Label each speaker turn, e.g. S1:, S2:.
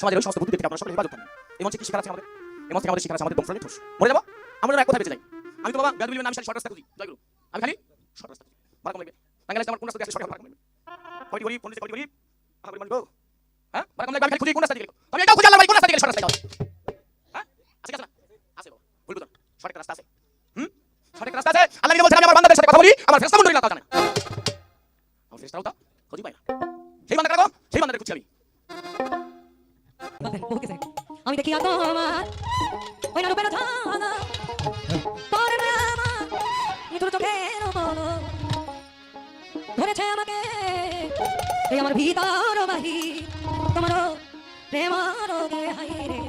S1: সমাজের ওই সমস্ত বুদ্ধি থেকে আপনারা সকলে হেফাজত করেন এই মঞ্চে কি শিকার আছে আমাদের? এই মঞ্চে আমাদের শিকার আছে আমাদের দমফ্রলে ঠোস মরে যাব? আমরা যেন এক কথায় বেঁচে যাই। আমি তো বাবা বেদ বলবেন আমি শর্ট রাস্তা জয় গুরু। আমি খালি শর্ট রাস্তা বারকম লাগবে আমার কোন রাস্তা আছে শর্ট গরিব গরিব আমার হ্যাঁ? বারকম লাগবে আমি খুঁজি কোন রাস্তা দিয়ে আমি এটাও খুঁজে আল্লাহ কোন রাস্তা দিয়ে শর্ট রাস্তা হ্যাঁ? আছে বাবা শর্ট রাস্তা আছে। হুম? শর্ট রাস্তা আছে। আল্লাহ আমি আমার বান্দাদের সাথে কথা বলি, আমার আমি
S2: দেখি তোমার ওই না রূপের তোর মনো ধরেছে আমাকে আমার ভিতর বাহি তোমার প্রেমার গে হাই রে